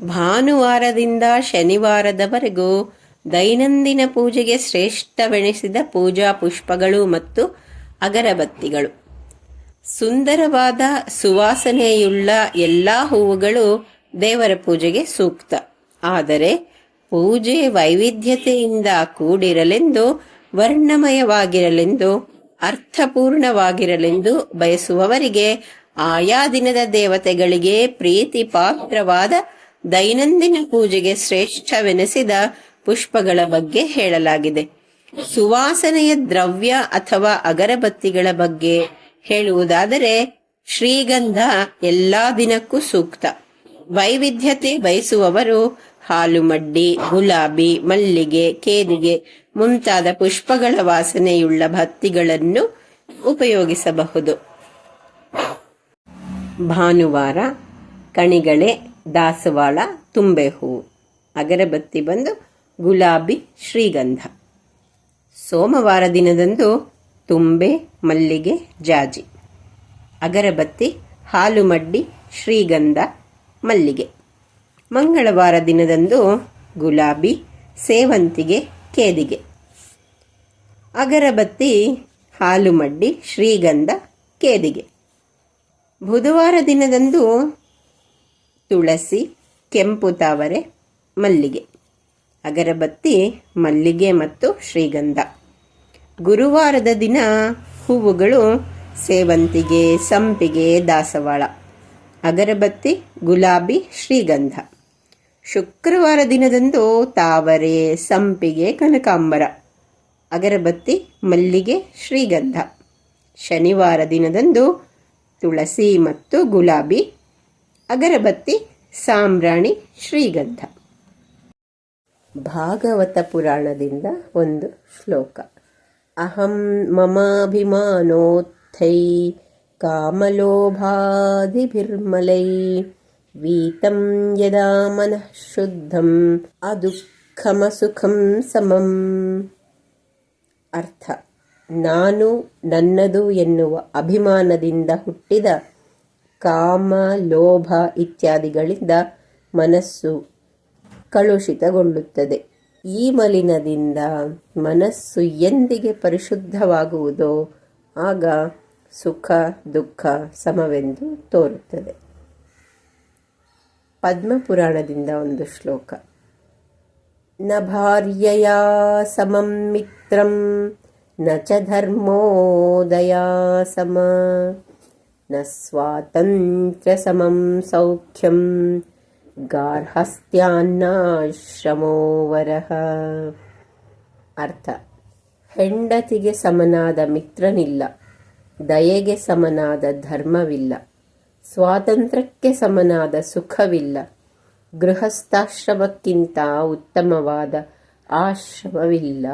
ಭಾನುವಾರದಿಂದ ಶನಿವಾರದವರೆಗೂ ದೈನಂದಿನ ಪೂಜೆಗೆ ಶ್ರೇಷ್ಠವೆನಿಸಿದ ಪೂಜಾ ಪುಷ್ಪಗಳು ಮತ್ತು ಅಗರಬತ್ತಿಗಳು. ಸುಂದರವಾದ ಸುವಾಸನೆಯುಳ್ಳ ಎಲ್ಲ ಹೂವುಗಳು ದೇವರ ಪೂಜೆಗೆ ಸೂಕ್ತ. ಆದರೆ ಪೂಜೆ ವೈವಿಧ್ಯತೆಯಿಂದ ಕೂಡಿರಲೆಂದು, ವರ್ಣಮಯವಾಗಿರಲೆಂದು, ಅರ್ಥಪೂರ್ಣವಾಗಿರಲೆಂದು ಬಯಸುವವರಿಗೆ ಆಯಾ ದಿನದ ದೇವತೆಗಳಿಗೆ ಪ್ರೀತಿ ಪಾತ್ರವಾದ ದೈನಂದಿನ ಪೂಜೆಗೆ ಶ್ರೇಷ್ಠವೆನಿಸಿದ ಪುಷ್ಪಗಳ ಬಗ್ಗೆ ಹೇಳಲಾಗಿದೆ. ಸುವಾಸನೆಯ ದ್ರವ್ಯ ಅಥವಾ ಅಗರಬತ್ತಿಗಳ ಬಗ್ಗೆ ಹೇಳುವುದಾದರೆ, ಶ್ರೀಗಂಧ ಎಲ್ಲಾ ದಿನಕ್ಕೂ ಸೂಕ್ತ. ವೈವಿಧ್ಯತೆ ಬಯಸುವವರು ಹಾಲುಮಡ್ಡಿ, ಗುಲಾಬಿ, ಮಲ್ಲಿಗೆ, ಕೇದಿಗೆ ಮುಂತಾದ ಪುಷ್ಪಗಳ ವಾಸನೆಯುಳ್ಳ ಭತ್ತಿಗಳನ್ನು ಉಪಯೋಗಿಸಬಹುದು. ಭಾನುವಾರ ಕಣಿಗಳೆ ದಾಸವಾಳ ತುಂಬೆ ಹೂವು ಅಗರಬತ್ತಿ ಬಂದು ಗುಲಾಬಿ ಶ್ರೀಗಂಧ. ಸೋಮವಾರ ದಿನದಂದು ತುಂಬೆ ಮಲ್ಲಿಗೆ ಜಾಜಿ. ಅಗರಬತ್ತಿ ಹಾಲುಮಡ್ಡಿ ಶ್ರೀಗಂಧ ಮಲ್ಲಿಗೆ. ಮಂಗಳವಾರ ದಿನದಂದು ಗುಲಾಬಿ ಸೇವಂತಿಗೆ ಕೇದಿಗೆ. ಅಗರಬತ್ತಿ ಹಾಲುಮಡ್ಡಿ ಶ್ರೀಗಂಧ ಕೇದಿಗೆ. ಬುಧವಾರ ದಿನದಂದು ತುಳಸಿ, ಕೆಂಪು ತಾವರೆ, ಮಲ್ಲಿಗೆ. ಅಗರಬತ್ತಿ, ಮಲ್ಲಿಗೆ ಮತ್ತು ಶ್ರೀಗಂಧ. ಗುರುವಾರದ ದಿನ ಹೂವುಗಳು ಸೇವಂತಿಗೆ, ಸಂಪಿಗೆ, ದಾಸವಾಳ. ಅಗರಬತ್ತಿ, ಗುಲಾಬಿ, ಶ್ರೀಗಂಧ. ಶುಕ್ರವಾರ ದಿನದಂದು ತಾವರೆ, ಸಂಪಿಗೆ, ಕನಕಾಂಬರ. ಅಗರಬತ್ತಿ, ಮಲ್ಲಿಗೆ, ಶ್ರೀಗಂಧ. ಶನಿವಾರ ದಿನದಂದು ತುಳಸಿ ಮತ್ತು ಗುಲಾಬಿ ಅಗರಬತ್ತಿ ಸಾಮ್ರಾಣಿ ಶ್ರೀಗಂಧ. ಭಾಗವತ ಪುರಾಣದಿಂದ ಒಂದು ಶ್ಲೋಕ. ಅಹಂ ಮಮಾಭಿಮಾನೋತ್ಥೈ ಕಾಮಲೋಭಾದಿಭಿರ್ಮಲೈ ವೀತಂ ಯದಾ ಮನಃ ಶುದ್ಧಂ ಅದುಃಖಮಸುಖಂ ಸಮಂ. ಅರ್ಥ. ನಾನು ನನ್ನದು ಎನ್ನುವ ಅಭಿಮಾನದಿಂದ ಹುಟ್ಟಿದ ಕಾಮ, ಲೋಭ ಇತ್ಯಾದಿಗಳಿಂದ ಮನಸ್ಸು ಕಲುಷಿತಗೊಳ್ಳುತ್ತದೆ. ಈ ಮಲಿನದಿಂದ ಮನಸ್ಸು ಎಂದಿಗೆ ಪರಿಶುದ್ಧವಾಗುವುದೋ ಆಗ ಸುಖ, ದುಃಖ ಸಮವೆಂದು ತೋರುತ್ತದೆ. ಪದ್ಮಪುರಾಣದಿಂದ ಒಂದು ಶ್ಲೋಕ. ನ ಭಾರ್ಯಯ ಸಮಂ ಮಿತ್ರಂ, ನ ಚ ಧರ್ಮೋದಯ ಸಮ. ಸ್ವಾತಂತ್ರ್ಯ ಸಮಂ ಸೌಖ್ಯಂ ವರಹ ಅರ್ಥ ಹೆಂಡತಿಗೆ ಸಮನಾದ ಮಿತ್ರನಿಲ್ಲ, ದಯೆಗೆ ಸಮನಾದ ಧರ್ಮವಿಲ್ಲ, ಸ್ವಾತಂತ್ರ್ಯಕ್ಕೆ ಸಮನಾದ ಸುಖವಿಲ್ಲ, ಗೃಹಸ್ಥಾಶ್ರಮಕ್ಕಿಂತ ಉತ್ತಮವಾದ ಆಶ್ರಮವಿಲ್ಲ.